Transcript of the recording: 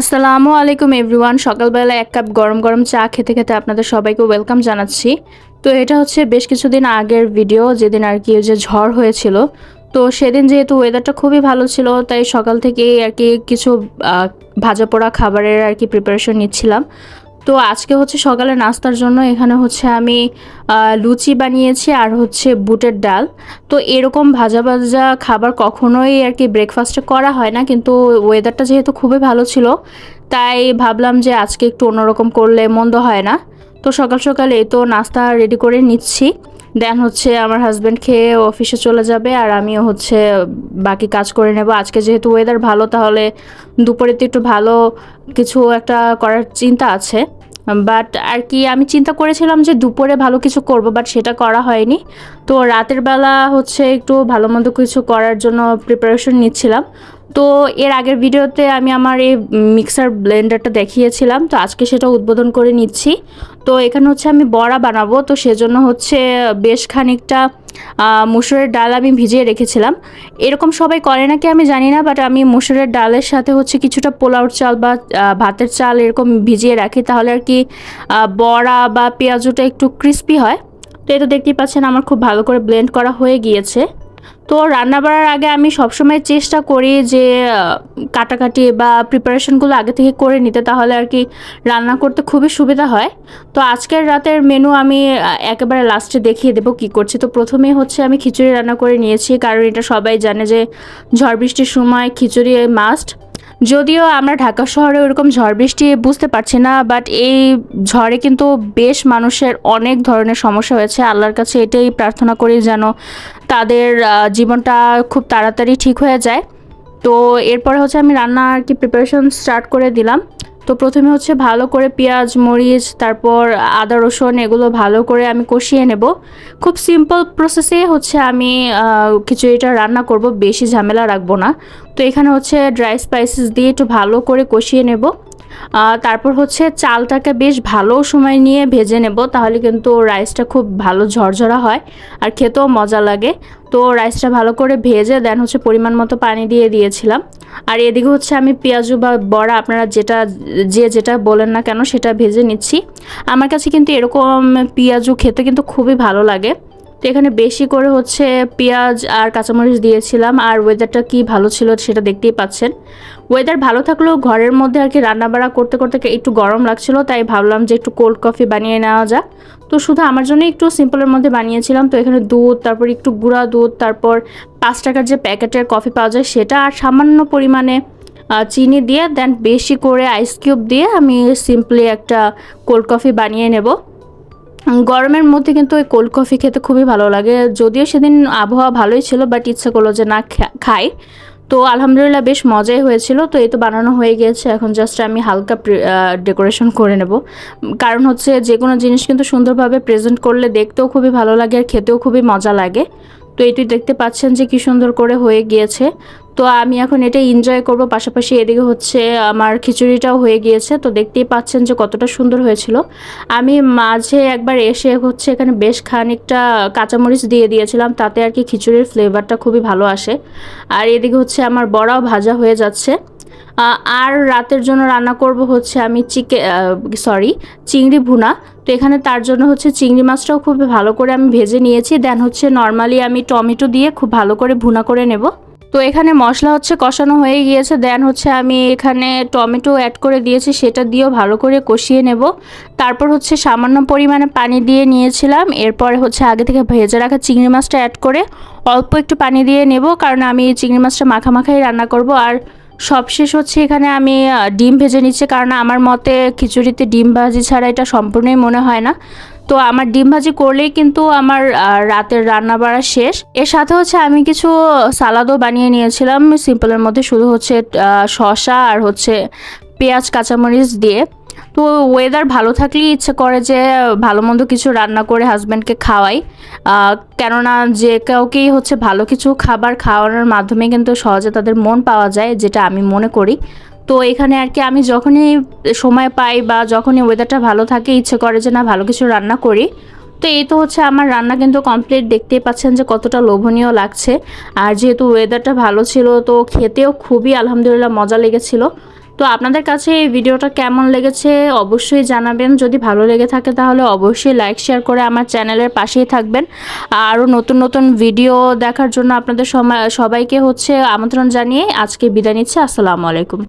আসসালামু আলাইকুম এভরিওয়ান। সকালবেলা এক কাপ গরম গরম চা খেতে খেতে আপনাদের সবাইকে ওয়েলকাম জানাচ্ছি। তো এটা হচ্ছে বেশ কিছুদিন আগের ভিডিও, যেদিন আর কি যে ঝড় হয়েছিল। তো সেদিন যেহেতু ওয়েদারটা খুবই ভালো ছিল, তাই সকাল থেকেই আর কি কিছু ভাজা পোড়া খাবারের আর কি প্রিপারেশন নিচ্ছিলাম। তো আজকে হচ্ছে সকালে নাস্তার জন্য এখানে হচ্ছে আমি লুচি বানিয়েছি আর হচ্ছে বুটের ডাল। তো এরকম ভাজা ভাজা খাবার কখনোই আর কি ব্রেকফাস্টে করা হয় না, কিন্তু ওয়েদারটা যেহেতু খুবই ভালো ছিল, তাই ভাবলাম যে আজকে একটু অন্যরকম করলে মন্দ হয় না। তো সকাল সকালে তো নাস্তা রেডি করে নিচ্ছি। দেন হচ্ছে আমার হাজব্যান্ড খেয়ে অফিসে চলে যাবে আর আমিও হচ্ছে বাকি কাজ করে নেব। আজকে যেহেতু ওয়েদার ভালো, তাহলে দুপুরে তো একটু ভালো কিছু একটা করার চিন্তা আছে। বাট আর কি, আমি চিন্তা করেছিলাম যে দুপুরে ভালো কিছু করব বাট সেটা করা হয়নি। তো রাতের বেলা হচ্ছে একটু ভালো মন্দ কিছু করার জন্য প্রিপারেশন নিচ্ছিলাম। তো এর আগের ভিডিওতে আমি আমার এই মিক্সার ব্লেন্ডারটা দেখিয়েছিলাম, তো আজকে সেটা উদ্বোধন করে নিচ্ছি। তো এখানে হচ্ছে আমি বড়া বানাবো, তো সেজন্য হচ্ছে বেশ খানিকটা মুসুরের ডাল আমি ভিজিয়ে রেখেছিলাম। এরকম সবাই করে নাকি আমি জানি না বাট আমি মুসুরের ডালের সাথে হচ্ছে কিছুটা পোলাওর চাল বা ভাতের চাল এরকম ভিজিয়ে রাখি, তাহলে আর কি বড়া বা পেঁয়াজুটা একটু ক্রিস্পি হয়। তো এটা দেখতেই পাচ্ছেন আমার খুব ভালো করে ব্লেন্ড করা হয়ে গিয়েছে। তো রান্না বাড়ার আগে আমি সবসময় চেষ্টা করি যে কাটাকাটি বা প্রিপারেশনগুলো আগে থেকে করে নিতে, তাহলে আর কি রান্না করতে খুবই সুবিধা হয়। তো আজকের রাতের মেনু আমি একেবারে লাস্টে দেখিয়ে দেবো কি করছি। তো প্রথমে হচ্ছে আমি খিচুড়ি রান্না করে নিয়েছি, কারণ এটা সবাই জানে যে ঝড় বৃষ্টির সময় খিচুড়ি মাস্ট যদিও আমরা ঢাকা শহরে ওরকম ঝড় বৃষ্টি বুঝতে পারছি না বাট এই ঝড়ে কিন্তু বেশ মানুষের অনেক ধরনের সমস্যা হয়েছে। আল্লাহর কাছে এটাই প্রার্থনা করি যেন তাদের জীবনটা খুব তাড়াতাড়ি ঠিক হয়ে যায়। তো এরপরে হচ্ছে আমি রান্না আর কি প্রিপারেশন স্টার্ট করে দিলাম। তো প্রথমে হচ্ছে ভালো করে পেঁয়াজ, মরিচ, তারপর আদা, রসুন এগুলো ভালো করে আমি কষিয়ে নেব। খুব সিম্পল প্রসেসে হচ্ছে আমি খিচুড়িটা রান্না করব, বেশি ঝামেলা রাখব না। তো এখানে হচ্ছে ড্রাই স্পাইসেস দিয়ে একটু ভালো করে কষিয়ে নেব। তারপর হচ্ছে চালটাকে বেশ ভালো সময় নিয়ে ভেজে নেব, তাহলে কিন্তু রাইসটা খুব ভালো ঝরঝরা হয় আর খেতেও মজা লাগে। তো রাইসটা ভালো করে ভেজে দেন হচ্ছে পরিমাণ মতো পানি দিয়ে দিয়েছিলাম। আর এদিকে হচ্ছে আমি পেঁয়াজু বা বড়া আপনারা যেটা, যে যেটা বলেন না কেন সেটা ভেজে নিচ্ছি। আমার কাছে কিন্তু এরকম পেঁয়াজু খেতে কিন্তু খুবই ভালো লাগে। তো এখানে বেশি করে হচ্ছে পেঁয়াজ আর কাঁচামরিচ দিয়েছিলাম। আর ওয়েদারটা কি ভালো ছিল সেটা দেখতেই পাচ্ছেন। ওয়েদার ভালো থাকলেও ঘরের মধ্যে আর কি রান্নাবাড়া করতে করতে একটু গরম লাগছিল, তাই ভাবলাম যে একটু কোল্ড কফি বানিয়ে নেওয়া যাক। তো শুধু আমার জন্য একটু সিম্পলের মধ্যে বানিয়েছিলাম, তো এখানে দুধ, তারপর একটু গুঁড়া দুধ, তারপর পাঁচ টাকার যে প্যাকেটের কফি পাওয়া যায় সেটা আর সামান্য পরিমাণে চিনি দিয়ে দেন বেশি করে আইস কিউব দিয়ে আমি সিম্পলি একটা কোল্ড কফি বানিয়ে নেব। গরমের মধ্যে কিন্তু ওই কোল্ড কফি খেতে খুবই ভালো লাগে, যদিও সেদিন আবহাওয়া ভালোই ছিল বাট ইচ্ছা করল যে না খাই। তো আলহামদুলিল্লাহ বেশ মজাই হয়েছিল। তো এই তো বানানো হয়ে গেছে। এখন জাস্ট আমি হালকা ডেকোরেশন করে নেব। কারণ হচ্ছে যে কোনো জিনিস কিন্তু সুন্দরভাবে প্রেজেন্ট করলে দেখতেও খুবই ভালো লাগে আর খেতেও খুবই মজা লাগে। তো এইটি দেখতে পাচ্ছেন যে কি সুন্দর করে হয়ে গিয়েছে। তো আমি এখন এটা এনজয় করব। পাশাপাশি এদিকে হচ্ছে আমার খিচুড়িটাও হয়ে গিয়েছে। তো দেখতেই পাচ্ছেন যে কতটা সুন্দর হয়েছিল। আমি মাঝে একবার এসে হচ্ছে এখানে বেশ খানিকটা কাঁচামরিচ দিয়ে দিয়েছিলাম। তাতে আর কি খিচুড়ির ফ্লেভারটা খুবই ভালো আসে। আর এদিকে হচ্ছে আমার বড়াও ভাজা হয়ে যাচ্ছে। আর রাতের জন্য রান্না করব হচ্ছে আমি চিকে সরি চিংড়ি ভুনা। তো এখানে তার জন্য হচ্ছে চিংড়ি মাছটাও খুব ভালো করে আমি ভেজে নিয়েছি। দেন হচ্ছে নর্মালি আমি টমেটো দিয়ে খুব ভালো করে ভুনা করে নেব। তো এখানে মশলা হচ্ছে কষানো হয়ে গিয়েছে। দেন হচ্ছে আমি এখানে টমেটো অ্যাড করে দিয়েছি, সেটা দিয়েও ভালো করে কষিয়ে নেব। তারপর হচ্ছে সামান্য পরিমাণে পানি দিয়ে নিয়েছিলাম। এরপরে হচ্ছে আগে থেকে ভেজে রাখা চিংড়ি মাছটা অ্যাড করে অল্প একটু পানি দিয়ে নেব, কারণ আমি এই চিংড়ি মাছটা মাখামাখাই রান্না করব। আর সবশেষ হচ্ছে এখানে আমি ডিম ভেজে নিচ্ছি, কারণ আমার মতে খিচুড়িতে ডিম ভাজি ছাড়া এটা সম্পূর্ণই মনে হয় না। তো আমার ডিম ভাজি করলেই কিন্তু আমার রাতের রান্না বাড়া শেষ। এর সাথে হচ্ছে আমি কিছু সালাদও বানিয়ে নিয়েছিলাম। সিম্পলের মধ্যে শুধু হচ্ছে শসা আর হচ্ছে পেঁয়াজ, কাঁচামরিচ দিয়ে। তো ওয়েদার ভালো থাকলেই ইচ্ছে করে যে ভালো মন্দ কিছু রান্না করে হাজব্যান্ডকে খাওয়াই। কেননা যে কাউকেই হচ্ছে ভালো কিছু খাবার খাওয়ানোর মাধ্যমে কিন্তু সহজে তাদের মন পাওয়া যায়, যেটা আমি মনে করি। তো এখানে আর কি আমি যখনই সময় পাই বা যখনই ওয়েদারটা ভালো থাকে, ইচ্ছে করে যে না ভালো কিছু রান্না করি। তো এই তো হচ্ছে আমার রান্না কিন্তু কমপ্লিট দেখতেই পাচ্ছেন যে কতটা লোভনীয় লাগছে। আর যেহেতু ওয়েদারটা ভালো ছিল, তো খেতেও খুবই আলহামদুলিল্লাহ মজা লেগেছিল। তো আপনাদের কাছে এই ভিডিওটা কেমন লেগেছে অবশ্যই জানাবেন। যদি ভালো লেগে থাকে তাহলে অবশ্যই লাইক শেয়ার করে আমার চ্যানেলের পাশেই থাকবেন। আরও নতুন নতুন ভিডিও দেখার জন্য আপনাদের সবাইকে হচ্ছে আমন্ত্রণ জানিয়ে আজকে বিদায় নিচ্ছি। আসসালামু আলাইকুম।